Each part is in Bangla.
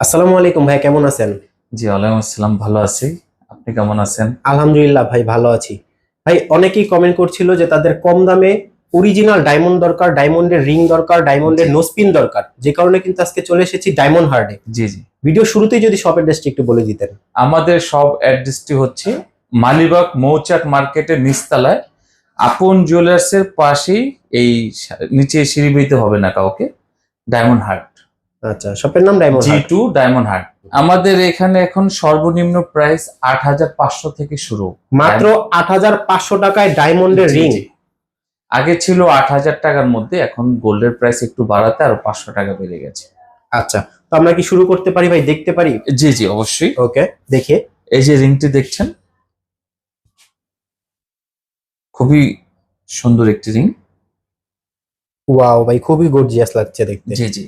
আসসালামু আলাইকুম ভাই কেমন আছেন? জি ওয়ালাইকুম আসসালাম ভালো আছি। আপনি কেমন আছেন? আলহামদুলিল্লাহ ভাই ভালো আছি। ভাই অনেকেই কমেন্ট করছিল যে তাদের কম দামে অরিজিনাল ডায়মন্ড দরকার ডায়মন্ডের রিং দরকার ডায়মন্ডের নোসপিন দরকার। যে কারণে কিন্তু আজকে চলে এসেছি ডায়মন্ড হার্ডে জি জি। ভিডিও শুরুতেই যদি শপের ড্রেসটি একটু বলে দিতেন। আমাদের সব অ্যাড্রেসটি হচ্ছে মালিবাগ মৌচাক মার্কেটের নিচতলায়। আপন জুয়েলার্সের পাশেই এই নিচে সিঁড়ি বেইতে হবে না কাউকে। ডায়মন্ড হার্ট আচ্ছা শপের নাম ডায়মন্ড জি হার্ট টু ডায়মন্ড হার্ট আমাদের এখানে এখন সর্বনিম্ন প্রাইস আট হাজার পাঁচশো থেকে শুরু। মাত্র আট হাজার পাঁচশো টাকায় ডায়মন্ডের রিং আগে ছিল আট হাজার টাকার মধ্যে এখন গোল্ডের প্রাইস একটু বাড়াতে আরও পাঁচশো টাকা বেড়ে গেছে। আচ্ছা তো আমরা কি শুরু করতে পারি ভাই? দেখতে পারি? জি জি অবশ্যই। ওকে দেখে। এই যে রিংটি দেখছেন? খুবই সুন্দর একটি রিং ওয়াও ভাই খুবই গর্জিয়াস লাগছে দেখতে। জি জি।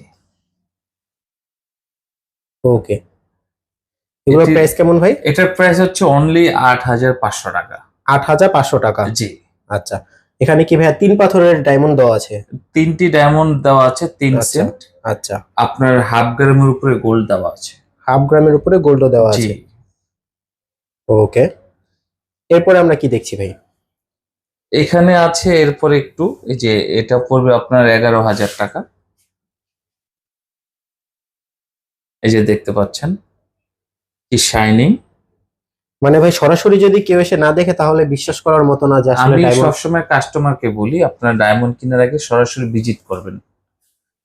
ওকে এগুলো প্রাইস কেমন ভাই? এটার প্রাইস হচ্ছে অনলি আট হাজার পাঁচশো টাকা। আট হাজার পাঁচশো টাকা? জি। আচ্ছা। এখানে কি ভাইয়া তিন পাথরের ডায়মন্ড দেওয়া আছে? তিনটি ডায়মন্ড দেওয়া আছে তিন আচ্ছা। সেট আচ্ছা। আপনার হাফ গ্রামের উপরে গোল্ড দেওয়া আছে। হাফ গ্রামের উপরে গোল্ডও দেওয়া আছে। ওকে এরপরে আমরা কি দেখছি ভাই? এখানে আছে এরপর একটু এই যে এটা পড়বে আপনার এগারো হাজার টাকা। এই যে দেখতে পাচ্ছেন কি শাইনিং মানে ভাই সরাসরি যদি কেউ এসে না দেখে তাহলে বিশ্বাস করার মতো না যে আসলে আমি ডায়মন্ড সবসময় কাস্টমারকে বলি আপনার ডায়মন্ড কেনার আগে সরাসরি ভিজিট করবেন।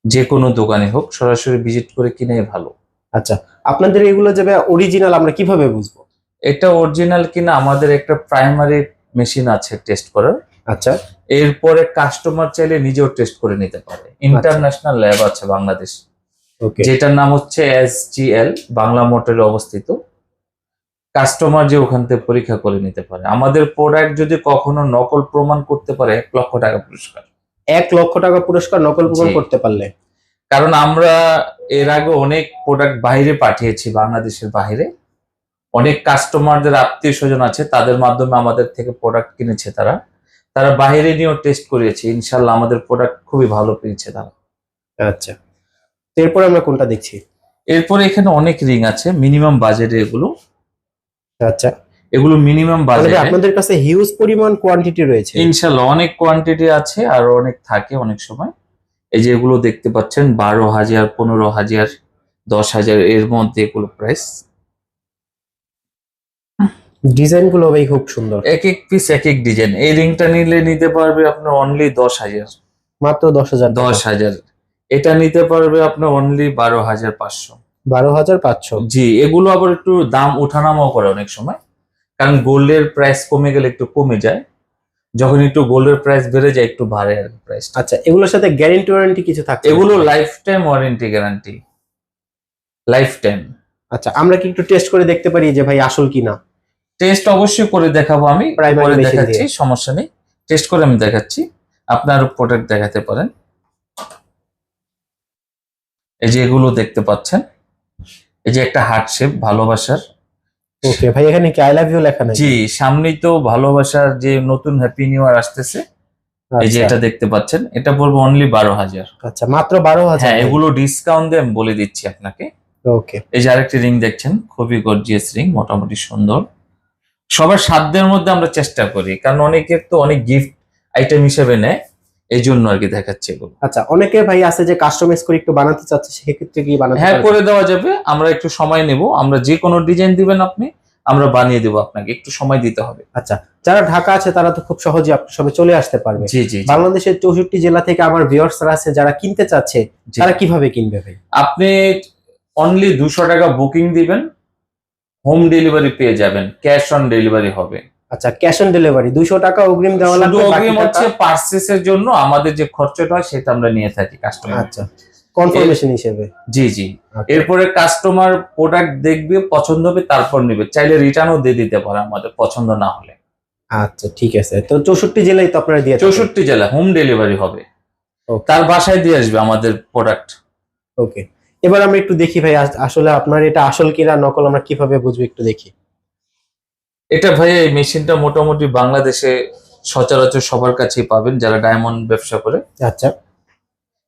যে কোনো দোকানে হোক সরাসরি ভিজিট করে কিনে ভালো। আচ্ছা আপনাদের এগুলো যে অরিজিনাল আমরা কীভাবে বুঝব? এটা অরিজিনাল কিনা আমাদের একটা প্রাইমারি মেশিন আছে টেস্ট করার। আচ্ছা। এরপরে কাস্টমার চাইলে নিজেও টেস্ট করে নিতে পারে। ইন্টারন্যাশনাল ল্যাব আছে বাংলাদেশ। যেটার নাম হচ্ছে এসজিএল বাংলা মোটরে অবস্থিত। কাস্টমার যে ওখান থেকে পরীক্ষা করে নিতে পারে। আমাদের প্রোডাক্ট যদি কখনো নকল প্রমাণ করতে পারে এক লক্ষ টাকা পুরস্কার। এক লক্ষ টাকা পুরস্কার নকল প্রমাণ করতে পারলে। কারণ আমরা এর আগে অনেক প্রোডাক্ট বাইরে পাঠিয়েছি বাংলাদেশের বাইরে। অনেক কাস্টমারদের আত্মীয় স্বজন আছে তাদের মাধ্যমে আমাদের থেকে প্রোডাক্ট কিনেছে তারা। তারা বাইরে নিয়েও টেস্ট করিয়েছে। ইনশাল্লাহ আমাদের প্রোডাক্ট খুবই ভালো পেয়েছে তারা। আচ্ছা। তো এরপরে আমরা কোনটা দেখছি? এরপরে এখানে অনেক রিং আছে মিনিমাম বাজেটে এগুলো। আচ্ছা। এগুলো মিনিমাম মানে বাজেটে আপনাদের কাছে হিউজ পরিমাণ কোয়ান্টিটি রয়েছে। ইনশাল্লাহ অনেক কোয়ান্টিটি আছে আর অনেক থাকে অনেক সময়। এই যে এগুলো দেখতে পাচ্ছেন বারো হাজার পনেরো হাজার দশ হাজার এর মধ্যে এগুলো প্রাইস ডিজাইনগুলো ভাই খুব সুন্দর। এক এক পিস এক এক ডিজাইন এই রিংটা নিলে নিতে পারবে আপনার অনলি দশ হাজার। মাত্র দশ হাজার দশ হাজার। এটা নিতে পারবে আপনার অনলি বারো হাজার পাঁচশো। বারো হাজার পাঁচশো? জি এগুলো আবার একটু দাম ওঠানামাও করে অনেক সময়। কারণ গোল্ডের প্রাইস কমে গেলে একটু কমে যায়। যখন একটু গোল্ডের প্রাইস বেড়ে যায় একটু বাড়ে আর প্রাইস আচ্ছা এগুলোর সাথে গ্যারেন্টি ওয়ারেন্টি কিছু থাকে এগুলো life time warranty guarantee life time আচ্ছা আমরা কি একটু টেস্ট করে দেখতে পারি যে ভাই আসল কিনা? টেস্ট অবশ্যই করে দেখাবো আমি। Machine দেখাচ্ছি দিয়ে। সমস্যা নেই। টেস্ট করে আমি দেখাচ্ছি। আপনার প্রোডাক্ট দেখাতে পারেন। এই যে এগুলো দেখতে পাচ্ছেন এই যে একটা হার্ট শেপ ভালোবাসার। ওকে ভাই এখানে কি আই লাভ ইউ লেখা নাই? জি সামনেই তো ভালোবাসার যে নতুন হ্যাপি নিউ ইয়ার আসতেছে এই যে এটা দেখতে পাচ্ছেন এটা পড়বে অনলি বারো হাজার। আচ্ছা মাত্র বারো হাজার হ্যাঁ এগুলো ডিসকাউন্ট দিয়ে আমি বলে দিচ্ছি আপনাকে। ওকে এই যে আরেকটি রিং দেখছেন খুবই গর্জিয়াস রিং মোটামুটি সুন্দর। সবার সাধ্যের মধ্যে আমরা চেষ্টা করি কারণ অনেকের তো অনেক গিফট আইটেম হিসেবে নেয়। এই জন্য আর কি দেখাচ্ছি এগুলো। আচ্ছা অনেকে ভাই আছে যে কাস্টমাইজ করে একটু বানাতে চাচ্ছে সেক্ষেত্রে কি বানাতে হ্যাঁ করে দেওয়া যাবে। আমরা একটু সময় নেব। আমরা যে কোনো ডিজাইন দিবেন আপনি আমরা বানিয়ে দেবো আপনাকে। একটু সময় দিতে হবে। আচ্ছা যারা ঢাকা আছে তারা তো খুব সহজে আপনার সবে চলে আসতে পারবে। জি জি। বাংলাদেশের চৌষট্টি জেলা থেকে আমার ভিউয়ার্সরা আছে যারা কিনতে চাচ্ছে। তারা কীভাবে কিনবে ভাই? আপনি অনলি দুশো টাকা বুকিং দিবেন হোম ডেলিভারি পেয়ে যাবেন ক্যাশ অন ডেলিভারি হবে। আচ্ছা ক্যাশ অন ডেলিভারি দুইশো টাকা অগ্রিম দেওয়া লাগবে অগ্রিম হচ্ছে পার্সেসের জন্য আমাদের যে খরচটা হয় সেটা আমরা নিয়ে থাকি কাস্টমার আচ্ছা কনফার্মেশন হিসেবে? জি জি। Okay. এরপরে কাস্টমার প্রোডাক্ট দেখবে পছন্দ হবে তারপর নেবে। চাইলে রিটার্নও দিয়ে দিতে পারে আমাদের পছন্দ না হলে। আচ্ছা ঠিক আছে। তো চৌষট্টি জেলায় তো আপনারা দিয়ে চৌষট্টি জেলা হোম ডেলিভারি হবে. তার বাসায় দিয়ে আসবে আমাদের প্রোডাক্ট ওকে এবার আমরা একটু দেখি ভাই আসলে আপনার এটা আসল কিনা নকল আমরা কীভাবে বুঝব একটু দেখি। এটা ভাই এই মেশিনটা মোটামুটি বাংলাদেশে সচরাচর সবার কাছেই পাবেন যারা ডায়মন্ড ব্যবসা করে। আচ্ছা।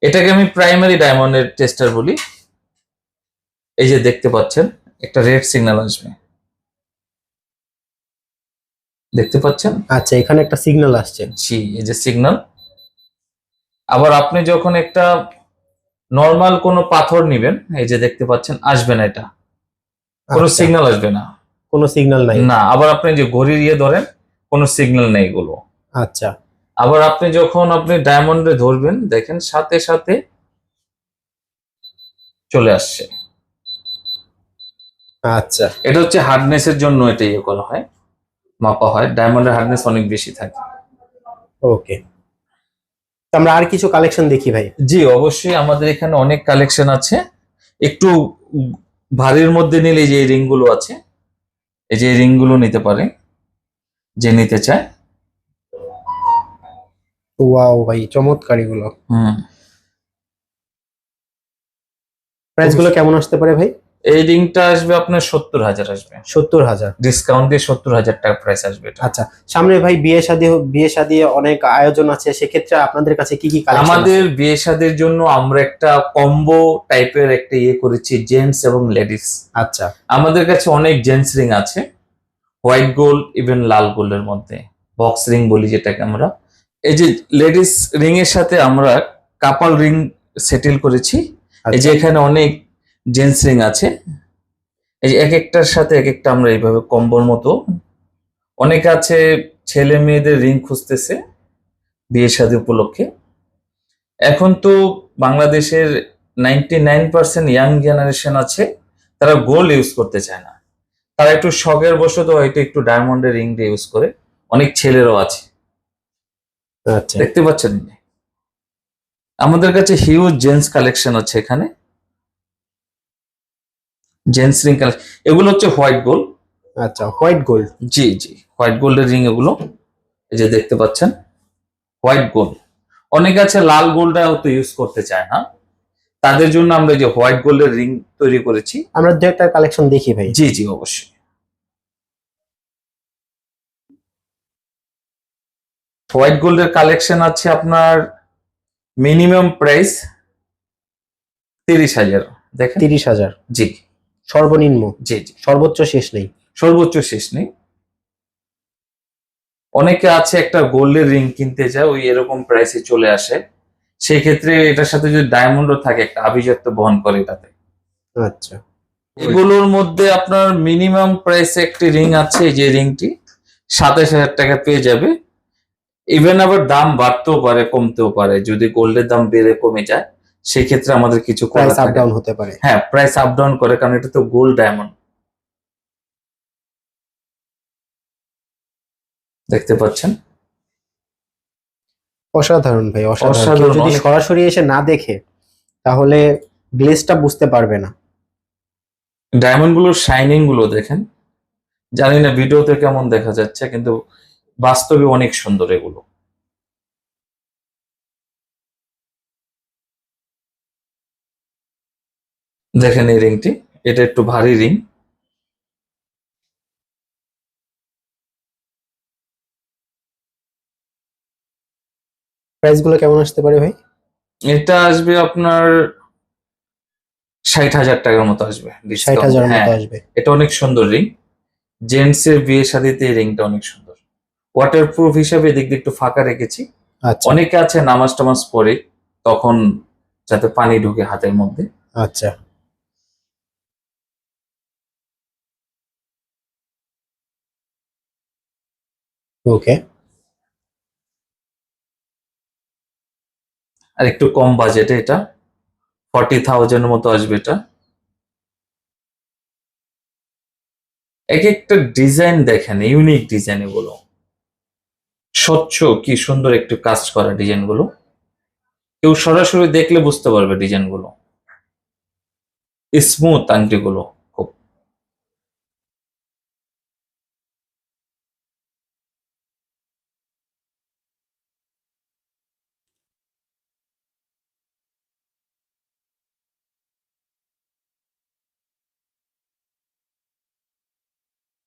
এটাকে আমি প্রাইমারি ডায়মন্ডের টেস্টার বলি। এই যে দেখতে পাচ্ছেন একটা রেড সিগন্যাল আসবে। দেখতে পাচ্ছেন? আচ্ছা এখানে একটা সিগন্যাল আসছে। জি এই যে সিগন্যাল আবার আপনি যখন একটা নর্মাল কোনো পাথর নিবেন এই যে দেখতে পাচ্ছেন আসবে না এটা। কোনো আচ্ছা, সিগন্যাল আসবে না। কোনো সিগন্যাল নাই। না আবার আপনি যে ঘড়ির ইয়ে ধরেন কোনো সিগন্যাল নেই এগুলো। আচ্ছা। আবার আপনি যখন আপনি ডায়মন্ডে ধরবেন দেখেন সাথে সাথে চলে আসছে। আচ্ছা। এটা হচ্ছে হার্ডনেসের জন্য এটা ইয়ে করা হয় মাপা হয়। ডায়মন্ডের হার্ডনেস অনেক বেশি থাকে। ওকে। আমরা আর কিছু কালেকশন দেখি ভাই? জি অবশ্যই আমাদের এখানে অনেক কালেকশন আছে। একটু ভারীর মধ্যে নিলে যে রিংগুলো আছে এই যে রিংগুলো নিতে পারে যে নিতে চায়। ওয়াও ভাই চমৎকার এগুলো। হুম। প্রাইসগুলো কেমন আসতে পারে ভাই? এই রিংটা আসবে আপনার সত্তর হাজার আসবে। সত্তর হাজার। ডিসকাউন্ট দিয়ে সত্তর হাজার টাকা প্রাইস আসবে আচ্ছা সামনে ভাই বিয়ে শাদী বিয়ে শাদী অনেক আয়োজন আছে সেক্ষেত্রে আপনাদের কাছে কি কি কালেকশন আমাদের বিয়ে শাদের জন্য আমরা একটা কম্বো টাইপের একটা ইয়ে করেছি জেন্টস এবং লেডিস আচ্ছা। আমাদের কাছে অনেক জেন্টস রিং আছে হোয়াইট গোল্ড ইভেন লাল গোল্ডের মধ্যে। বক্স রিং বলি যেটাকে আমরা। এই যে লেডিস রিং এর সাথে আমরা কাপাল রিং সেটেল করেছি। এই যে আচ্ছা, এখানে অনেক জেন্টস রিং আছে। এই যে এক একটার সাথে এক একটা আমরা এইভাবে কম্বোর মতো। অনেকে আছে ছেলে মেয়েদের রিং খুঁজতেছে বিয়ে শাদী উপলক্ষে। এখন তো বাংলাদেশের ninety nine percent young generation আছে তারা গোল্ড ইউজ করতে চায় না। তারা একটু শখের বশত হয়তো একটু ডায়মন্ডের রিং দিয়ে ইউজ করে অনেক ছেলেরও আছে। আচ্ছা। দেখতে পাচ্ছেন? আমাদের কাছে হিউজ জেন্টস কালেকশন আছে এখানে। জেন্টস রিং কালেকশন এগুলো হচ্ছে হোয়াইট গোল্ড আচ্ছা হোয়াইট গোল্ড জি জি হোয়াইট গোল্ডের রিং এগুলো। এই যে দেখতে পাচ্ছেন হোয়াইট গোল্ড অনেকে আছে লাল গোল্ডটা হয়তো ইউজ করতে চায় না। তাদের জন্য আমরা যে হোয়াইট গোল্ডের রিং তৈরি করেছি। আমরা দু একটা কালেকশন দেখি ভাই। জি জি অবশ্যই। হোয়াইট গোল্ডের কালেকশন আছে আপনার মিনিমাম প্রাইস তিরিশ হাজার। দেখেন। তিরিশ হাজার। জি। সর্বনিম্ন। জি জি। সর্বোচ্চ শেষ নেই। সর্বোচ্চ শেষ নেই। অনেকে আছে একটা গোল্ডের রিং কিনতে চায় ওই এরকম প্রাইসে চলে আসে। সেই ক্ষেত্রে এটার সাথে যদি ডায়মন্ডও থাকে একটা আভিজাত্য বহন করে এটাতে। আচ্ছা। এগুলোর মধ্যে আপনার মিনিমাম প্রাইসে একটি রিং আছে এই যে রিংটি সাতাশ হাজার টাকা পেয়ে যাবে। ইভেন আবার দাম বাড়তেও পারে কমতেও পারে। যদি গোল্ডের দাম বেড়ে কমে যায় সেই ক্ষেত্রে আমাদের কিছু প্রাইস আপ ডাউন হতে পারে। হ্যাঁ প্রাইস আপ ডাউন করে কারণ এটা তো গোল্ড ডায়মন্ড দেখতে পাচ্ছেন? অসাধারণ ভাই অসাধারণ। যদি সরাসরি এসে না দেখে তাহলে গ্লেজটা বুঝতে পারবে না। ডায়মন্ডগুলোর শাইনিংগুলো দেখেন। জানি না ভিডিওতে কেমন দেখা যাচ্ছে কিন্তু বাস্তবে অনেক সুন্দর এগুলো। দেখেন এই রিংটি। এটা একটু ভারী রিং। প্রাইসগুলো কেমন আসতে পারে ভাই? এটা আসবে আপনার ষাট হাজার টাকার মতো আসবে ষাট হাজার হ্যাঁ। মতো আসবে। এটা অনেক সুন্দর রিং। জেন্টস এর বিয়ে শাদিতে এই রিংটা অনেক সুন্দর। ওয়াটার প্রুফ হিসাবে এদিক দিয়ে একটু ফাঁকা রেখেছি। আচ্ছা। অনেকে আছে নামাজ টামাজ পড়ে তখন যাতে পানি ঢুকে হাতের মধ্যে। আচ্ছা। ওকে আর একটু কম বাজেটে এটা। ফর্টি থাউজেন্ড মতো আসবে এটা। এক একটা ডিজাইন দেখেন ইউনিক ডিজাইন এগুলো। স্বচ্ছ কি সুন্দর একটু কাজ করা ডিজাইনগুলো। কেউ সরাসরি দেখলে বুঝতে পারবে ডিজাইনগুলো। স্মুথ আংটি গুলো খুব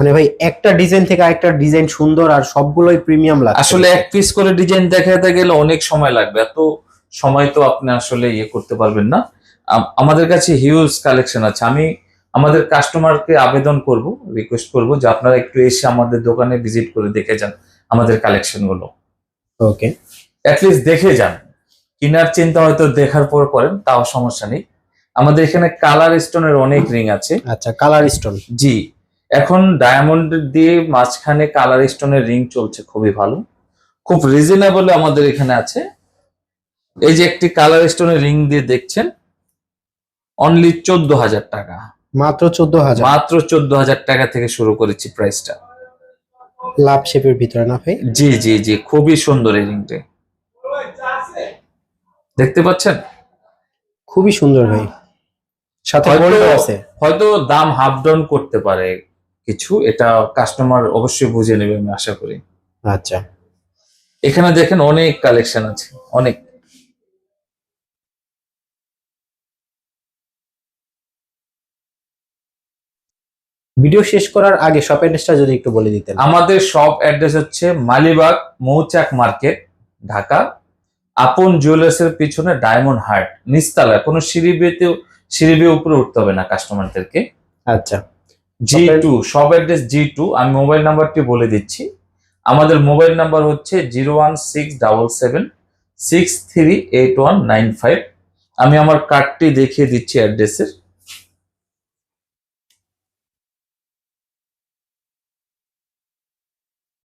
মানে ভাই একটা ডিজাইন থেকে আরেকটা ডিজাইন সুন্দর আর সবগুলোই প্রিমিয়াম লাগে আসলে এক পিস করে ডিজাইন দেখাতে গেলে অনেক সময় লাগবে। এত সময় তো আপনি আসলে ইয়ে করতে পারবেন না। আমাদের কাছে হিউজ কালেকশন আছে। আমি আমাদের কাস্টমারকে আবেদন করব রিকোয়েস্ট করব যে আপনারা একটু এসে আমাদের দোকানে ভিজিট করে দেখে যান আমাদের কালেকশনগুলো ওকে অ্যাটলিস্ট দেখে যান। কিনার চিন্তা হয়তো দেখার পর করেন তাও সমস্যা নেই। আমাদের এখানে কালার স্টোনের অনেক রিং আছে। আচ্ছা কালার স্টোন জি। এখন ডায়মন্ড দিয়ে মাঝখানে কালার স্টোনের রিং চলছে খুবই ভালো। খুব রিজনেবল আমাদের এখানে আছে। এই যে একটি কালার স্টোনের রিং দিয়ে দেখছেন অনলি চোদ্দ হাজার টাকা। মাত্র চোদ্দ হাজার মাত্র চোদ্দ হাজার টাকা থেকে শুরু করেছি প্রাইসটা লাভ শেপের ভিতরে না ভাই? জি জি জি খুবই সুন্দর এই রিংটি দেখতে পাচ্ছেন? খুবই সুন্দর ভাই। সাথে হয়তো- আছে। হয়তো দাম হাফ ডাউন করতে পারে। কিছু এটা কাস্টমার অবশ্যই বুঝে নেবে আমি আশা করি। আচ্ছা। এখানে দেখেন অনেক কালেকশন আছে অনেক। ভিডিও শেষ করার আগে শপ অ্যাড্রেসটা যদি একটু বলে দিতেন। আমাদের শপ অ্যাড্রেস হচ্ছে মালিবাগ মৌচাক মার্কেট ঢাকা। আপন জুয়েলার্স এর পিছনে ডায়মন্ড হার্ট নিচতলায়। কোনো সিঁড়ি বেতেও সিঁড়ি বেয়ে উপরে উঠতে হবে না কাস্টমারদেরকে আচ্ছা। জি টু সব অ্যাড্রেস জি টু আমি মোবাইল নাম্বারটি বলে দিচ্ছি। আমাদের মোবাইল নাম্বার হচ্ছে zero one six double seven six three eight one nine five. আমি আমার কার্ডটি দেখিয়ে দিচ্ছি অ্যাড্রেসের